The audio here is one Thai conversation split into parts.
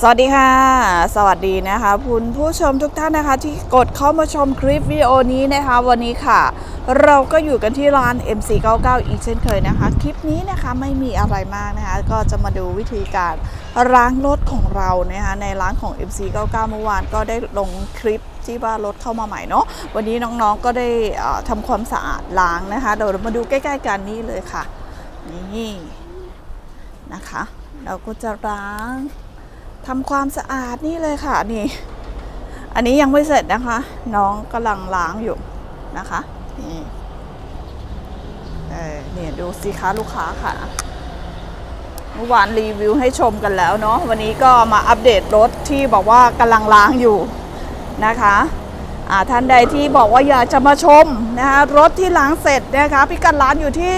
สวัสดีค่ะ สวัสดีนะคะคุณผู้ชมทุกท่านนะคะที่กดเข้ามาชมคลิปวิดีโอนี้นะคะ วันนี้ค่ะ เราก็อยู่กันที่ร้าน MC99 อีกเช่นเคยนะคะ คลิปนี้นะคะไม่มีอะไรมากนะคะ ก็จะมาดูวิธีการล้างรถของเรานะคะในร้านของ MC99 เมื่อวานก็ได้ลงคลิปที่ว่ารถเข้ามาใหม่เนาะวันนี้น้องๆก็ได้ทำความสะอาดล้างนะคะเดี๋ยวเรามาดูใกล้ ๆ กันนี่เลยค่ะนี่นะคะ เราก็จะล้าง ทำความสะอาดนี่เลยค่ะนี่ อันนี้ยังไม่เสร็จนะคะ น้องกำลังล้างอยู่นะคะนี่เออเนี่ยดูสิคะลูกค้าค่ะ เมื่อวานรีวิวให้ชมกันแล้วเนาะวันนี้ก็มาอัปเดตรถที่บอกว่ากำลังล้างอยู่นะคะท่านใดที่บอกว่าอยากจะมาชมนะคะรถที่ล้างเสร็จนะคะพิกัดร้านอยู่ที่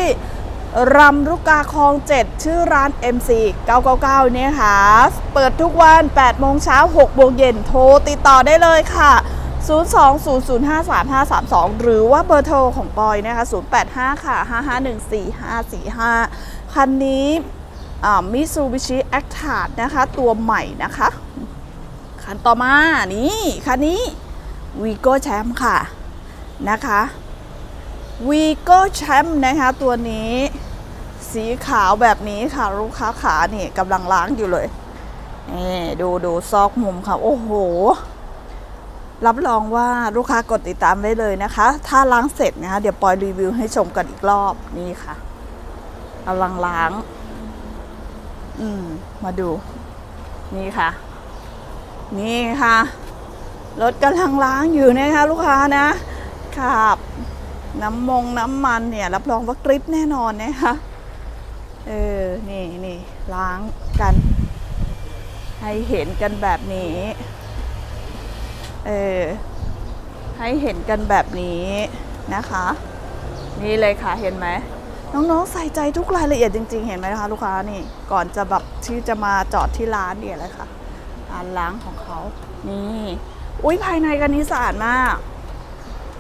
รำลูกกาคลอง 7 ชื่อร้าน MC 999 เนี่ยค่ะ เปิดทุกวัน 8 โมงเช้า 6 โมงเย็น โทรติดต่อได้เลยค่ะ 020053532 หรือว่าเบอร์โทรของปอยนะคะ 085 ค่ะ 5514545 คันนี้มิซูบิชิแอคทาร์นะคะ ตัวใหม่นะคะ คันต่อมา นี่ คันนี้วีโก้แชมป์ค่ะ นะคะวีโก้แชมป์นะคะ ตัวนี้ สีขาวแบบนี้ค่ะ ลูกค้าขาเนี่ยกำลังล้างอยู่เลยนี่ดูดูซอกมุมค่ะ โอ้โห รับรองว่าลูกค้ากดติดตามได้เลยนะคะ ถ้าล้างเสร็จนะคะเดี๋ยวปอยรีวิวให้ชมกันอีกรอบนี่ค่ะกำลังล้าง อืม มาดู นี่ค่ะ นี่ค่ะรถกำลังล้างอยู่นะคะ ลูกค้านะครับน้ำมงน้ำมันเนี่ย รับรองว่ากริปแน่นอนนะคะ เออ นี่นี่ล้างกัน ให้เห็นกันแบบนี้ เออ ให้เห็นกันแบบนี้นะคะ นี่เลยค่ะเห็นไหมน้องๆใส่ใจทุกรายละเอียดจริง ๆ เห็นไหมคะลูกค้านี่ ก่อนจะแบบที่จะมาจอดที่ร้านเนี่ยเลยค่ะการล้างของเขา นี่ อุ้ยภายในกันนี้สะอาดมาก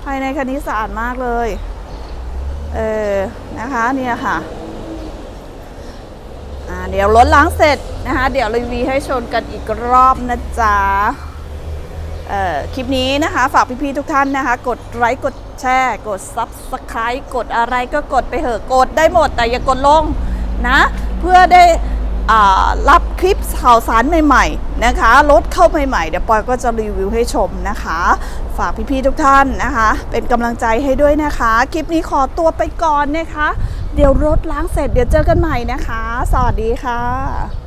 ภายในคันนี้สะอาดมากเลย เออ นะคะ เนี่ยค่ะ เดี๋ยวรถล้างเสร็จนะคะ เดี๋ยวรีวิวให้ชนกันอีกรอบนะจ๊ะคลิปนี้นะคะ ฝากพี่ๆทุกท่านนะคะ กดไลค์กดแชร์ กด Subscribe กดอะไรก็กดไปเถอะกดได้หมดแต่อย่ากดลงนะ เพื่อได้รับคลิปข่าวสารใหม่ๆนะคะรถเข้าใหม่ๆเดี๋ยวปอยก็จะรีวิวให้ชมนะคะ ฝากพี่ๆทุกท่านนะคะ เป็นกำลังใจให้ด้วยนะคะ คลิปนี้ขอตัวไปก่อนนะคะ เดี๋ยวรถล้างเสร็จเดี๋ยวเจอกันใหม่นะคะ สวัสดีค่ะ